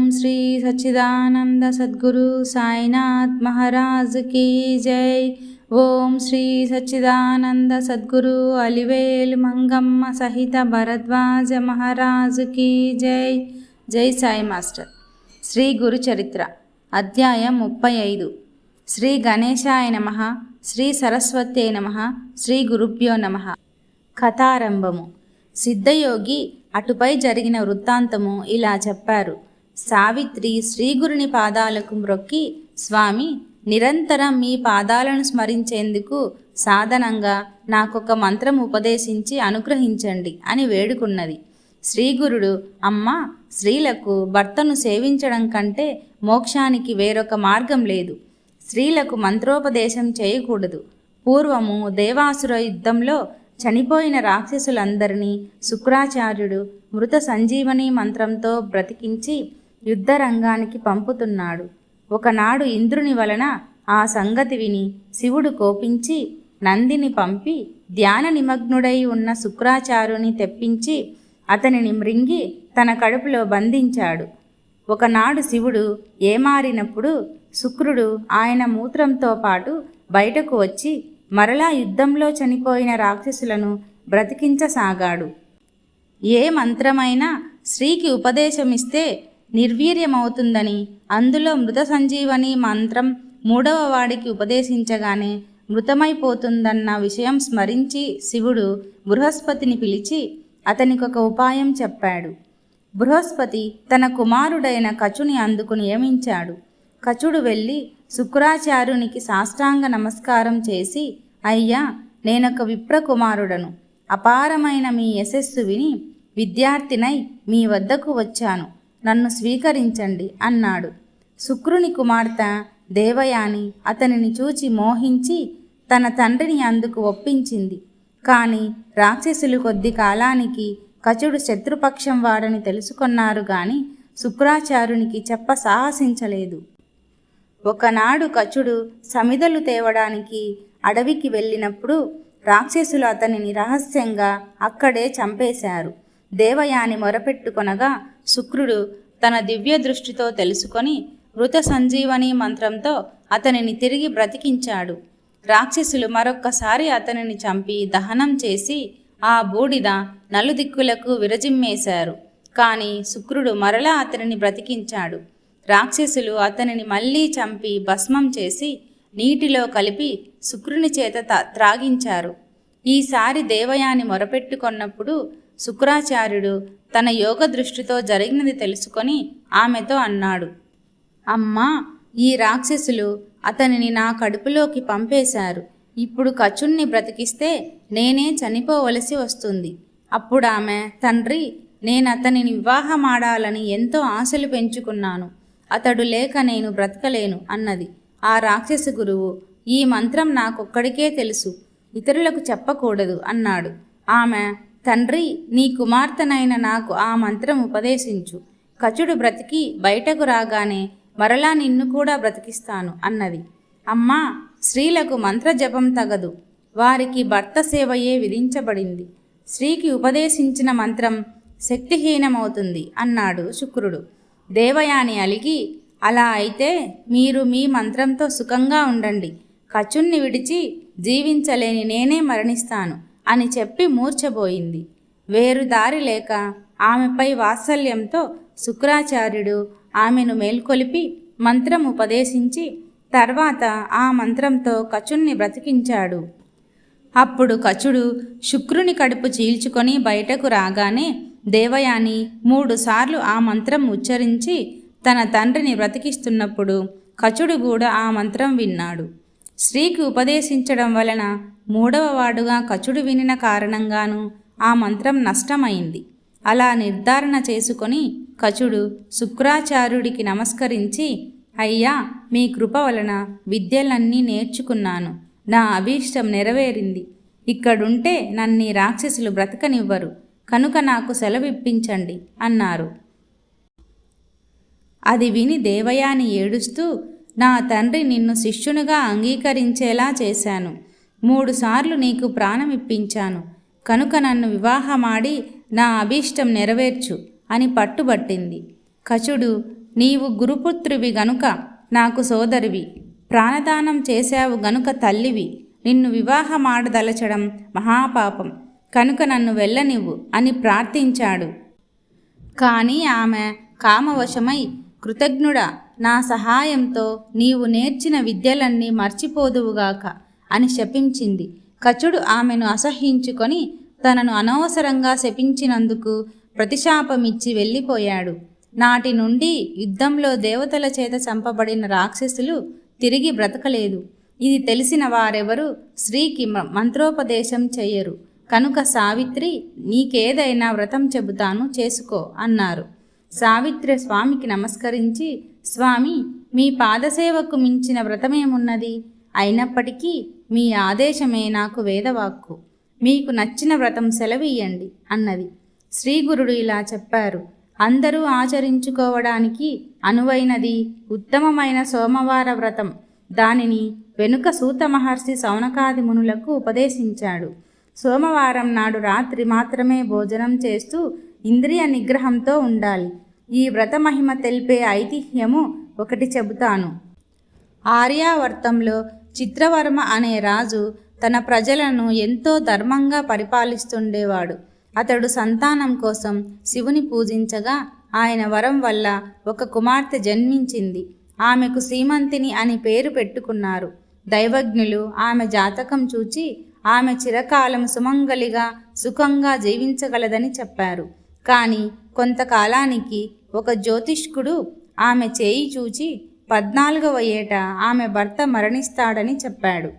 ఓం శ్రీ సచ్చిదానంద సద్గురు సాయినాథ్ మహారాజ్ కీ జై. ఓం శ్రీ సచ్చిదానంద సద్గురు అలివేలు మంగమ్మ సహిత భరద్వాజ మహారాజ్ కీ జై. జై సాయి మాస్టర్. శ్రీ గురు చరిత్ర. అధ్యాయం ముప్పై ఐదు. శ్రీ గణేశాయ నమ. శ్రీ సరస్వతే నమ. శ్రీ గురుభ్యో నమ. కథారంభము. సిద్ధయోగి అటుపై జరిగిన వృత్తాంతము ఇలా చెప్పారు. సావిత్రి శ్రీగురుని పాదాలకు మ్రొక్కి స్వామి నిరంతరం మీ పాదాలను స్మరించేందుకు సాధనంగా నాకొక మంత్రం ఉపదేశించి అనుగ్రహించండి అని వేడుకున్నది. శ్రీగురుడు అమ్మ స్త్రీలకు భర్తను సేవించడం కంటే మోక్షానికి వేరొక మార్గం లేదు. స్త్రీలకు మంత్రోపదేశం చేయకూడదు. పూర్వము దేవాసుర యుద్ధంలో చనిపోయిన రాక్షసులందరినీ శుక్రాచార్యుడు మృత సంజీవని మంత్రంతో బ్రతికించి యుద్ధరంగానికి పంపుతున్నాడు. ఒకనాడు ఇంద్రుని వలన ఆ సంగతి విని శివుడు కోపించి నందిని పంపి ధ్యాన నిమగ్నుడై ఉన్న శుక్రాచార్యుని తెప్పించి అతనిని మృంగి తన కడుపులో బంధించాడు. ఒకనాడు శివుడు ఏమారినప్పుడు శుక్రుడు ఆయన మూత్రంతో పాటు బయటకు వచ్చి మరలా యుద్ధంలో చనిపోయిన రాక్షసులను బ్రతికించసాగాడు. ఏ మంత్రమైనా స్త్రీకి ఉపదేశమిస్తే నిర్వీర్యమవుతుందని అందులో మృత సంజీవని మంత్రం మూడవ వాడికి ఉపదేశించగానే మృతమైపోతుందన్న విషయం స్మరించి శివుడు బృహస్పతిని పిలిచి అతనికి ఒక ఉపాయం చెప్పాడు. బృహస్పతి తన కుమారుడైన కచుని అందుకు నియమించాడు. కచుడు వెళ్ళి శుక్రాచార్యునికి సాష్టాంగ నమస్కారం చేసి అయ్యా నేనొక విప్రకుమారుడను. అపారమైన మీ యశస్సు విని విద్యార్థినై మీ వద్దకు వచ్చాను. నన్ను స్వీకరించండి అన్నాడు. శుక్రుని కుమార్తె దేవయాని అతనిని చూచి మోహించి తన తండ్రిని అందుకు ఒప్పించింది. కానీ రాక్షసులు కొద్ది కాలానికి కచుడు శత్రుపక్షం వాడని తెలుసుకొన్నారు గాని శుక్రాచార్యునికి చెప్ప సాహసించలేదు. ఒకనాడు కచుడు సమిదలు తేవడానికి అడవికి వెళ్ళినప్పుడు రాక్షసులు అతనిని రహస్యంగా అక్కడే చంపేశారు. దేవయాని మొరపెట్టుకొనగా శుక్రుడు తన దివ్య దృష్టితో తెలుసుకొని మృత సంజీవని మంత్రంతో అతనిని తిరిగి బ్రతికించాడు. రాక్షసులు మరొక్కసారి అతనిని చంపి దహనం చేసి ఆ బూడిద నలుదిక్కులకు విరజిమ్మేశారు. కానీ శుక్రుడు మరలా అతనిని బ్రతికించాడు. రాక్షసులు అతనిని మళ్ళీ చంపి భస్మం చేసి నీటిలో కలిపి శుక్రుని చేత త్రాగించారు. ఈసారి దేవయాని మొరపెట్టుకొన్నప్పుడు శుక్రాచార్యుడు తన యోగ దృష్టితో జరిగినది తెలుసుకొని ఆమెతో అన్నాడు అమ్మా ఈ రాక్షసులు అతనిని నా కడుపులోకి పంపేశారు. ఇప్పుడు కచుణ్ణి బ్రతికిస్తే నేనే చనిపోవలసి వస్తుంది. అప్పుడు ఆమె తండ్రి నేను అతనిని వివాహమాడాలని ఎంతో ఆశలు పెంచుకున్నాను. అతడు లేక నేను బ్రతకలేను అన్నది. ఆ రాక్షస గురువు ఈ మంత్రం నాకొక్కడికే తెలుసు. ఇతరులకు చెప్పకూడదు అన్నాడు. ఆమె తండ్రి నీ కుమార్తెనైన నాకు ఆ మంత్రం ఉపదేశించు. కచుడు బ్రతికి బయటకు రాగానే మరలా నిన్ను కూడా బ్రతికిస్తాను అన్నది. అమ్మా స్త్రీలకు మంత్రజపం తగదు. వారికి భర్త సేవయే విధించబడింది. స్త్రీకి ఉపదేశించిన మంత్రం శక్తిహీనమవుతుంది అన్నాడు శుక్రుడు. దేవయాని అలిగి అలా అయితే మీరు మీ మంత్రంతో సుఖంగా ఉండండి. కచుణ్ణి విడిచి జీవించలేని నేనే మరణిస్తాను. అని చెప్పి మూర్చబోయింది వేరు దారి లేక ఆమెపై వాత్సల్యంతో శుక్రాచార్యుడు ఆమెను మేల్కొలిపి మంత్రం ఉపదేశించి తర్వాత ఆ మంత్రంతో కచుణ్ణి బ్రతికించాడు. అప్పుడు కచుడు శుక్రుని కడుపు చీల్చుకొని బయటకు రాగానే దేవయాని మూడుసార్లు ఆ మంత్రం ఉచ్చరించి తన తండ్రిని బ్రతికిస్తున్నప్పుడు కచుడు కూడా ఆ మంత్రం విన్నాడు. స్త్రీకి ఉపదేశించడం వలన మూడవ వాడుగా కచుడు వినిన కారణంగాను ఆ మంత్రం నష్టమైంది. అలా నిర్ధారణ చేసుకొని కచుడు శుక్రాచార్యుడికి నమస్కరించి అయ్యా మీ కృప వలన విద్యలన్నీ నేర్చుకున్నాను. నా అభీష్టం నెరవేరింది. ఇక్కడుంటే నన్ని రాక్షసులు బ్రతకనివ్వరు. కనుక నాకు సెలవిప్పించండి అన్నారు. అది విని దేవయాని ఏడుస్తూ నా తండ్రి నిన్ను శిష్యునిగా అంగీకరించేలా చేశాను. మూడుసార్లు నీకు ప్రాణమిప్పించాను. కనుక నన్ను వివాహమాడి నా అభీష్టం నెరవేర్చు అని పట్టుబట్టింది. కచుడు నీవు గురుపుత్రువి గనుక నాకు సోదరివి. ప్రాణదానం చేశావు గనుక తల్లివి. నిన్ను వివాహమాడదలచడం మహాపాపం. కనుక నన్ను వెళ్ళనివ్వు అని ప్రార్థించాడు. కానీ ఆమె కామవశమై కృతజ్ఞుడా నా సహాయంతో నీవు నేర్చిన విద్యలన్నీ మర్చిపోదువుగాక అని శపించింది. కచుడు ఆమెను అసహ్యించుకొని తనను అనవసరంగా శపించినందుకు ప్రతిశాపమిచ్చి వెళ్ళిపోయాడు. నాటి నుండి యుద్ధంలో దేవతల చేత చంపబడిన రాక్షసులు తిరిగి బ్రతకలేదు. ఇది తెలిసిన వారెవరు స్త్రీకి మంత్రోపదేశం చెయ్యరు. కనుక సావిత్రి నీకేదైనా వ్రతం చెబుతాను చేసుకో అన్నారు. సావిత్రి స్వామికి నమస్కరించి స్వామి మీ పాదసేవకు మించిన వ్రతమేమున్నది? అయినప్పటికీ మీ ఆదేశమే నాకు వేదవాక్కు. మీకు నచ్చిన వ్రతం సెలవియ్యండి అన్నది. శ్రీగురుడు ఇలా చెప్పారు. అందరూ ఆచరించుకోవడానికి అనువైనది ఉత్తమమైన సోమవార వ్రతం. దానిని వెనుక సూత మహర్షి సౌనకాది మునులకు ఉపదేశించాడు. సోమవారం నాడు రాత్రి మాత్రమే భోజనం చేస్తూ ఇంద్రియ నిగ్రహంతో ఉండాలి. ఈ వ్రత మహిమ తెలిపే ఐతిహ్యము ఒకటి చెబుతాను. ఆర్యావర్తంలో చిత్రవర్మ అనే రాజు తన ప్రజలను ఎంతో ధర్మంగా పరిపాలిస్తుండేవాడు. అతడు సంతానం కోసం శివుని పూజించగా ఆయన వరం వల్ల ఒక కుమార్తె జన్మించింది. ఆమెకు సీమంతిని అని పేరు పెట్టుకున్నారు. దైవజ్ఞులు ఆమె జాతకం చూచి ఆమె చిరకాలం సుమంగలిగా సుఖంగా జీవించగలదని చెప్పారు. కానీ కొంతకాలానికి ఒక జ్యోతిష్కుడు ఆమె చేయి చూచి పద్నాలుగవ ఏట ఆమె భర్త మరణిస్తాడని చెప్పాడు.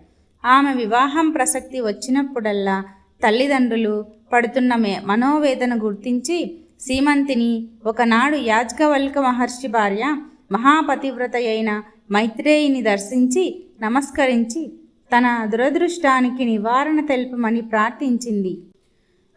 ఆమె వివాహం ప్రసక్తి వచ్చినప్పుడల్లా తల్లిదండ్రులు పడుతున్న మే మనోవేదన గుర్తించి సీమంతిని ఒకనాడు యాజ్గవల్క మహర్షి భార్య మహాపతివ్రత అయిన మైత్రేయిని దర్శించి నమస్కరించి తన దురదృష్టానికి నివారణ తెలుపమని ప్రార్థించింది.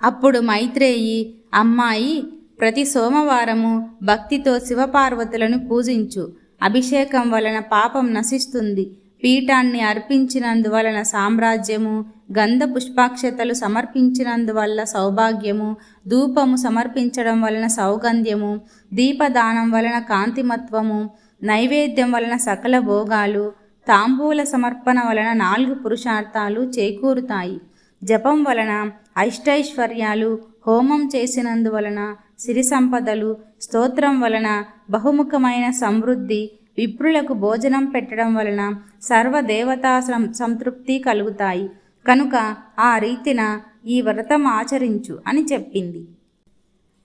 అప్పుడు మైత్రేయి అమ్మాయి ప్రతి సోమవారము భక్తితో శివపార్వతులను పూజించు. అభిషేకం వలన పాపం నశిస్తుంది. పీఠాన్ని అర్పించినందువలన సామ్రాజ్యము గంధ పుష్పాక్షతలు సమర్పించినందువల్ల సౌభాగ్యము ధూపము సమర్పించడం వలన సౌగంధ్యము దీపదానం వలన కాంతిమత్వము నైవేద్యం వలన సకల భోగాలు తాంబూల సమర్పణ వలన నాలుగు పురుషార్థాలు చేకూరుతాయి. జపం వలన అష్టైశ్వర్యాలు హోమం చేసినందువలన సిరి సంపదలు స్తోత్రం వలన బహుముఖమైన సమృద్ధి విప్రులకు భోజనం పెట్టడం వలన సర్వదేవతా సం- సంతృప్తి కలుగుతాయి. కనుక ఆ రీతిన ఈ వ్రతం ఆచరించు అని చెప్పింది.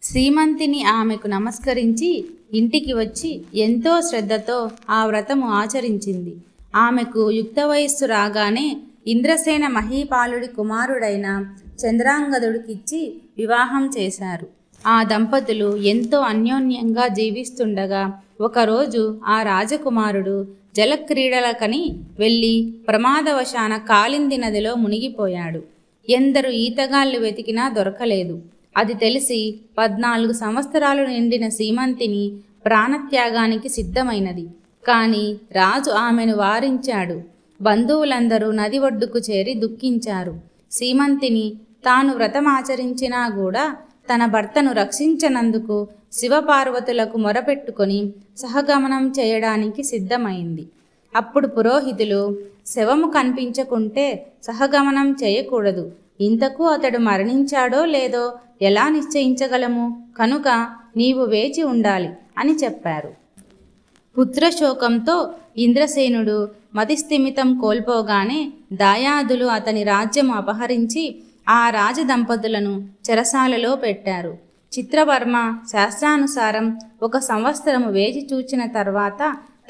శ్రీమంతిని ఆమెకు నమస్కరించి ఇంటికి వచ్చి ఎంతో శ్రద్ధతో ఆ వ్రతము ఆచరించింది. ఆమెకు యుక్త వయస్సు రాగానే ఇంద్రసేన మహీపాలుడి కుమారుడైన చంద్రాంగదుడికిచ్చి వివాహం చేశారు. ఆ దంపతులు ఎంతో అన్యోన్యంగా జీవిస్తుండగా ఒకరోజు ఆ రాజకుమారుడు జలక్రీడలకని వెళ్ళి ప్రమాదవశాన కాలింది నదిలో మునిగిపోయాడు. ఎందరు ఈతగాళ్ళు వెతికినా దొరకలేదు. అది తెలిసి పద్నాలుగు సంవత్సరాలు నిండిన సీమంతిని ప్రాణత్యాగానికి సిద్ధమైనది. కానీ రాజు ఆమెను వారించాడు. బంధువులందరూ నది ఒడ్డుకు చేరి దుఃఖించారు. సీమంతిని తాను వ్రతమాచరించినా కూడా తన భర్తను రక్షించనందుకు శివపార్వతులకు మొరపెట్టుకొని సహగమనం చేయడానికి సిద్ధమైంది. అప్పుడు పురోహితులు శవము కనిపించకుంటే సహగమనం చేయకూడదు. ఇంతకు అతడు మరణించాడో లేదో ఎలా నిశ్చయించగలము? కనుక నీవు వేచి ఉండాలి అని చెప్పారు. పుత్రశోకంతో ఇంద్రసేనుడు మతిస్థిమితం కోల్పోగానే దాయాదులు అతని రాజ్యం అపహరించి ఆ రాజదంపతులను చెరసాలలో పెట్టారు. చిత్రవర్మ శాస్త్రానుసారం ఒక సంవత్సరము వేచి చూచిన తర్వాత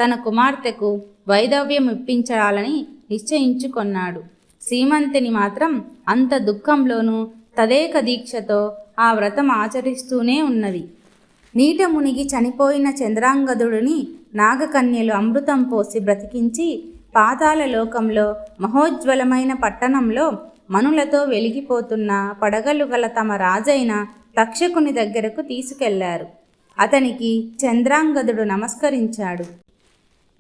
తన కుమార్తెకు వైధవ్యం ఇప్పించాలని నిశ్చయించుకొన్నాడు. సీమంతిని మాత్రం అంత దుఃఖంలోనూ తదేక దీక్షతో ఆ వ్రతం ఆచరిస్తూనే ఉన్నది. నీట మునిగి చనిపోయిన చంద్రాంగదుడిని నాగకన్యలు అమృతం పోసి బ్రతికించి పాతాల లోకంలో మహోజ్వలమైన పట్టణంలో మనులతో వెలిగిపోతున్న పడగలు గల తమ రాజైన తక్షకుని దగ్గరకు తీసుకెళ్ళారు. అతనికి చంద్రాంగదుడు నమస్కరించాడు.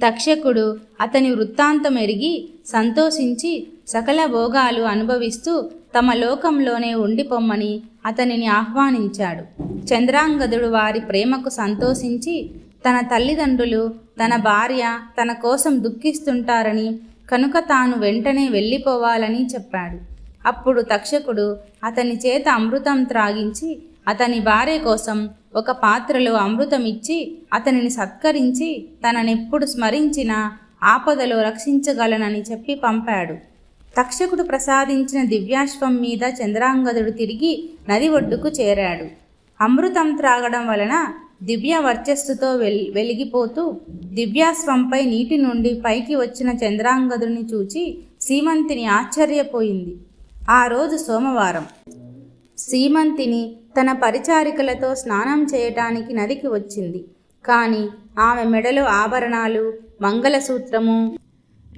తక్షకుడు అతని వృత్తాంతం ఎరిగి సంతోషించి సకల భోగాలు అనుభవిస్తూ తమ లోకంలోనే ఉండిపోమ్మని అతనిని ఆహ్వానించాడు. చంద్రాంగదుడు వారి ప్రేమకు సంతోషించి తన తల్లిదండ్రులు తన భార్య తన కోసం దుఃఖిస్తుంటారని కనుక తాను వెంటనే వెళ్ళిపోవాలని చెప్పాడు. అప్పుడు తక్షకుడు అతని చేత అమృతం త్రాగించి అతని భార్య కోసం ఒక పాత్రలో అమృతం ఇచ్చి అతనిని సత్కరించి తననెప్పుడు స్మరించిన ఆపదలో రక్షించగలనని చెప్పి పంపాడు. తక్షకుడు ప్రసాదించిన దివ్యాశ్వం మీద చంద్రాంగదుడు తిరిగి నది ఒడ్డుకు చేరాడు. అమృతం త్రాగడం వలన దివ్య వర్చస్సుతో వెల్ వెలిగిపోతూ దివ్యాశ్వంపై నీటి నుండి పైకి వచ్చిన చంద్రాంగదుని చూచి సీమంతిని ఆశ్చర్యపోయింది. ఆ రోజు సోమవారం. సీమంతిని తన పరిచారికలతో స్నానం చేయటానికి నదికి వచ్చింది. కానీ ఆమె మెడలో ఆభరణాలు మంగళసూత్రము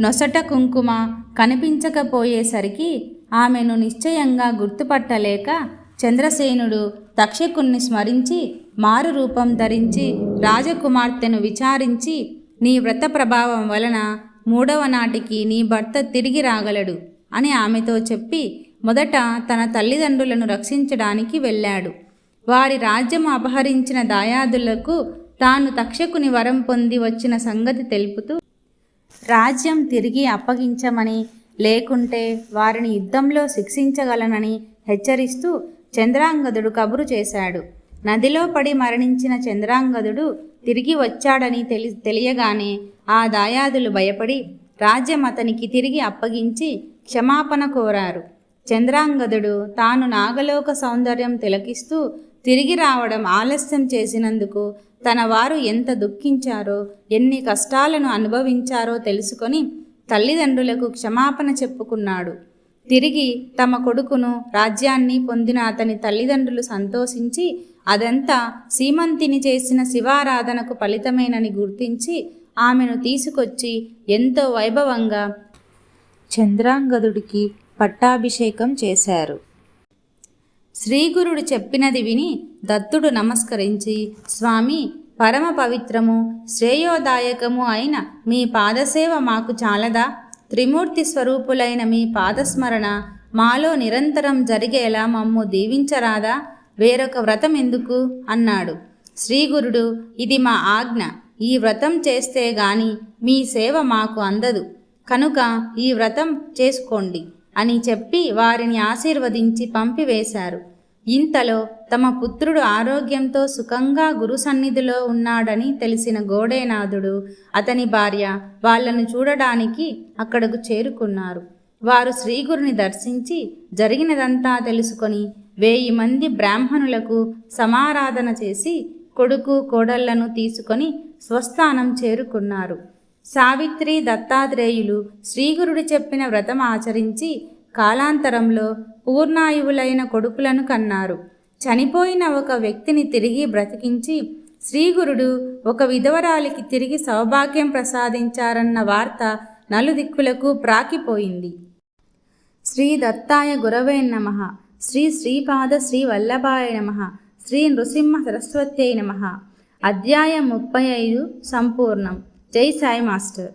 నొసట కుంకుమ కనిపించకపోయేసరికి ఆమెను నిశ్చయంగా గుర్తుపట్టలేక చంద్రసేనుడు తక్షకుణ్ణి స్మరించి మారు రూపం ధరించి రాజకుమార్తెను విచారించి నీ వ్రత ప్రభావం వలన మూడవ నాటికి నీ భర్త తిరిగి రాగలడు. అని ఆమెతో చెప్పి మొదట తన తల్లిదండ్రులను రక్షించడానికి వెళ్ళాడు. వారి రాజ్యం అపహరించిన దాయాదులకు తాను తక్షకుని వరం పొంది వచ్చిన సంగతి తెలుపుతూ రాజ్యం తిరిగి అప్పగించమని లేకుంటే వారిని యుద్ధంలో శిక్షించగలనని హెచ్చరిస్తూ చంద్రాంగదుడు కబురు చేశాడు. నదిలో పడి మరణించిన చంద్రాంగదుడు తిరిగి వచ్చాడని తెలి తెలియగానే ఆ దాయాదులు భయపడి రాజ్యం అతనికి తిరిగి అప్పగించి క్షమాపణ కోరారు. చంద్రాంగదుడు తాను నాగలోక సౌందర్యం తిలకిస్తూ తిరిగి రావడం ఆలస్యం చేసినందుకు తన వారు ఎంత దుఃఖించారో ఎన్ని కష్టాలను అనుభవించారో తెలుసుకొని తల్లిదండ్రులకు క్షమాపణ చెప్పుకున్నాడు. తిరిగి తమ కొడుకును రాజ్యాన్ని పొందిన అతని తల్లిదండ్రులు సంతోషించి అదంతా సీమంతిని చేసిన శివారాధనకు ఫలితమేనని గుర్తించి ఆమెను తీసుకొచ్చి ఎంతో వైభవంగా చంద్రాంగదుడికి పట్టాభిషేకం చేశారు. శ్రీగురుడు చెప్పినది విని దత్తుడు నమస్కరించి స్వామి పరమ పవిత్రము శ్రేయోదాయకము అయిన మీ పాదసేవ మాకు చాలదా? త్రిమూర్తి స్వరూపులైన మీ పాదస్మరణ మాలో నిరంతరం జరిగేలా మమ్ము దీవించరాదా? వేరొక వ్రతం ఎందుకు? అన్నాడు. శ్రీగురుడు ఇది మా ఆజ్ఞ. ఈ వ్రతం చేస్తే గాని మీ సేవ మాకు అందదు. కనుక ఈ వ్రతం చేసుకోండి అని చెప్పి వారిని ఆశీర్వదించి పంపివేశారు. ఇంతలో తమ పుత్రుడు ఆరోగ్యంతో సుఖంగా గురు సన్నిధిలో ఉన్నాడని తెలిసిన గోడేనాథుడు అతని భార్య వాళ్ళను చూడడానికి అక్కడకు చేరుకున్నారు. వారు శ్రీగురుని దర్శించి జరిగినదంతా తెలుసుకొని వేయి మంది బ్రాహ్మణులకు సమారాధన చేసి కొడుకు కోడళ్ళను తీసుకొని స్వస్థానం చేరుకున్నారు. సావిత్రి దత్తాత్రేయులు శ్రీగురుడు చెప్పిన వ్రతం ఆచరించి కాలాంతరంలో పూర్ణాయువులైన కొడుకులను కన్నారు. చనిపోయిన ఒక వ్యక్తిని తిరిగి బ్రతికించి శ్రీగురుడు ఒక విధవరాలికి తిరిగి సౌభాగ్యం ప్రసాదించారన్న వార్త నలుదిక్కులకు ప్రాకిపోయింది. శ్రీ దత్తాయ గురవే నమ. శ్రీ శ్రీపాద శ్రీ వల్లభాయ నమ. శ్రీ నృసింహ సరస్వత్యై నమ. అధ్యాయం ముప్పై ఐదు సంపూర్ణం. జై సాయి మాస్టర్